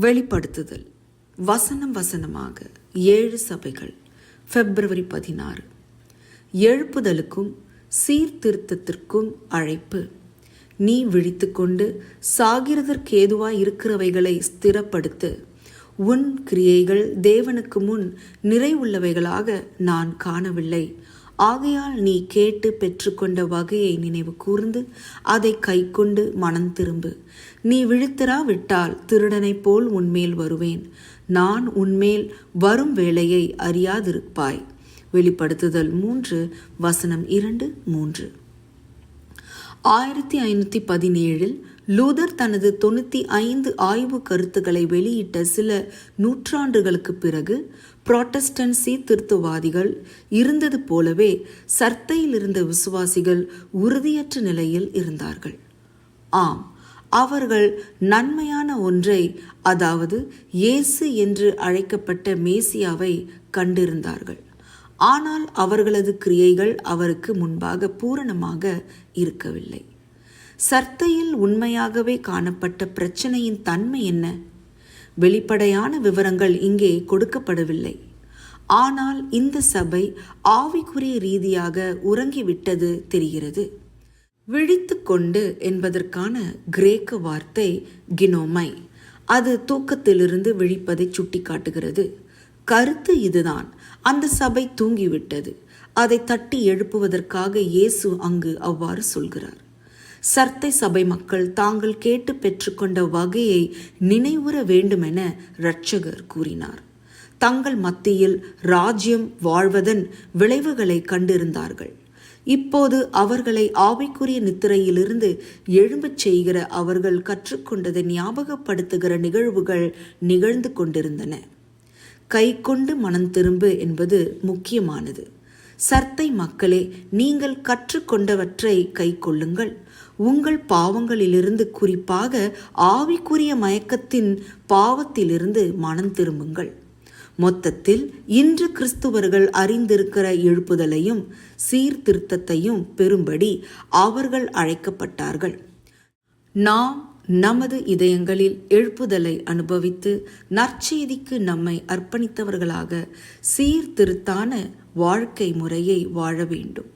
வெளிப்படுத்துதல். வசனம் வசனமாக ஏழு சபைகள். பிப்ரவரி பதினாறு. எழுப்புதலுக்கும் சீர்திருத்தத்திற்கும் அழைப்பு. நீ விழித்துக்கொண்டு சாகிறதற்கேதுவாய் இருக்கிறவைகளை ஸ்திரப்படுத்து. உன் கிரியைகள் தேவனுக்கு முன் நிறைவுள்ளவைகளாக நான் காணவில்லை. ஆகையால் நீ கேட்டு பெற்றுக்கொண்ட வகையை நினைவு கூர்ந்து அதை கைக்கொண்டு மனம் திரும்பு. நீ விழித்திராவிட்டால் திருடனைப் போல் உன்மேல் வருவேன். நான் உன்மேல் வரும் வேளையை அறியாதிருப்பாய். வெளிப்படுத்துதல் மூன்று வசனம் இரண்டு மூன்று. ஆயிரத்தி ஐநூற்றி பதினேழில் லூதர் தனது தொண்ணூற்றி ஐந்து ஆய்வு கருத்துக்களை வெளியிட்ட சில நூற்றாண்டுகளுக்கு பிறகு புராட்டஸ்டன்ட் சீர்திருத்தவாதிகள் இருந்தது போலவே சர்த்தையில் இருந்த விசுவாசிகள் உறுதியற்ற நிலையில் இருந்தார்கள். ஆம் அவர்கள் நன்மையான ஒன்றை அதாவது இயேசு என்று அழைக்கப்பட்ட மேசியாவை கண்டிருந்தார்கள். ஆனால் அவர்களது கிரியைகள் அவருக்கு முன்பாக பூரணமாக இருக்கவில்லை. சர்த்தையில் உண்மையாகவே காணப்பட்ட பிரச்சனையின் தன்மை என்ன? வெளிப்படையான விவரங்கள் இங்கே கொடுக்கப்படவில்லை. ஆனால் இந்த சபை ஆவிக்குரிய ரீதியாக உறங்கிவிட்டது தெரிகிறது. விழித்து கொண்டு என்பதற்கான கிரேக்க வார்த்தை கினோமை. அது தூக்கத்திலிருந்து விழிப்பதை சுட்டிக்காட்டுகிறது. கருத்து இதுதான். அந்த சபை தூங்கிவிட்டது. அதை தட்டி எழுப்புவதற்காக இயேசு அங்கு அவ்வாறு சொல்கிறார். சர்த்தை சபை மக்கள் தாங்கள் கேட்டு பெற்றுக்கொண்ட வகையை நினைவுற வேண்டுமென இரட்சகர் கூறினார். தங்கள் மத்தியில் ராஜ்யம் வாழ்வதன் விளைவுகளை கண்டிருந்தார்கள். இப்போது அவர்களை ஆவிக்குரிய நித்திரையிலிருந்து எழும்பச் செய்கிற அவர்கள் கற்றுக்கொண்டதை ஞாபகப்படுத்துகிற நிகழ்வுகள் நிகழ்ந்து கொண்டிருந்தன. கை கொண்டு மனம் திரும்பு என்பது முக்கியமானது. சர்த்தை மக்களே நீங்கள் கற்றுக்கொண்டவற்றை கை கொள்ளுங்கள் உங்கள் பாவங்களிலிருந்து குறிப்பாக ஆவிக்குரிய மயக்கத்தின் பாவத்திலிருந்து மனம் திரும்புங்கள். மொத்தத்தில் இன்று கிறிஸ்துவர்கள் அறிந்திருக்கிற எழுப்புதலையும் சீர்திருத்தத்தையும் பெறும்படி அவர்கள் அழைக்கப்பட்டார்கள். நாம் நமது இதயங்களில் எழுப்புதலை அனுபவித்து நற்செய்திக்கு நம்மை அர்ப்பணித்தவர்களாக சீர்திருத்தான வாழ்க்கை முறையை வாழ வேண்டும்.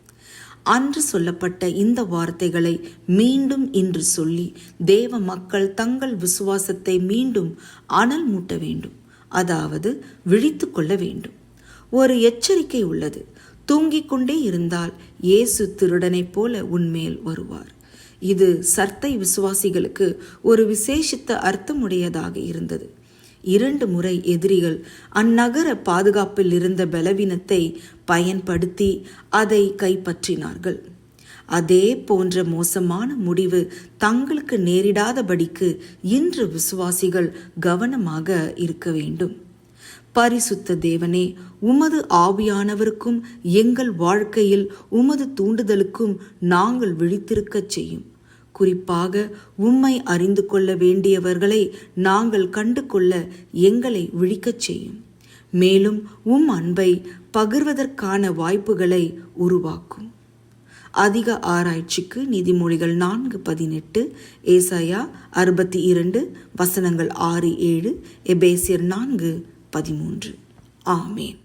அன்று சொல்லப்பட்ட இந்த வார்த்தைகளை மீண்டும் இன்று சொல்லி தேவ மக்கள் தங்கள் விசுவாசத்தை மீண்டும் அனல் மூட்ட வேண்டும். அதாவது விழித்து கொள்ள வேண்டும். ஒரு எச்சரிக்கை உள்ளது. தூங்கிக் கொண்டே இருந்தால் இயேசு திருடனைப் போல உன்மேல் வருவார். இது சர்த்தை விசுவாசிகளுக்கு ஒரு விசேஷித்த அர்த்தமுடையதாக இருந்தது. இரண்டு முறை எதிரிகள் அந்நகர பாதுகாப்பில் இருந்த பலவீனத்தை பயன்படுத்தி அதை கைப்பற்றினார்கள். அதே போன்ற மோசமான முடிவு தங்களுக்கு நேரிடாதபடிக்கு இன்று விசுவாசிகள் கவனமாக இருக்க வேண்டும். பரிசுத்த தேவனே உமது ஆவியானவருக்கும் எங்கள் வாழ்க்கையில் உமது தூண்டுதலுக்கும் நாங்கள் விழித்திருக்கச் செய்யும். குறிப்பாக உம்மை அறிந்து கொள்ள வேண்டியவர்களை நாங்கள் கண்டு கொள்ள எங்களை விழிக்கச் செய்யும். மேலும் உம் அன்பை பகிர்வதற்கான வாய்ப்புகளை உருவாக்கும். அதிக ஆராய்ச்சிக்கு நிதிமொழிகள் நான்கு பதினெட்டு ஏசாயா அறுபத்தி இரண்டு வசனங்கள் ஆறு ஏழு எபேசியர் நான்கு பதிமூன்று. ஆமேன்.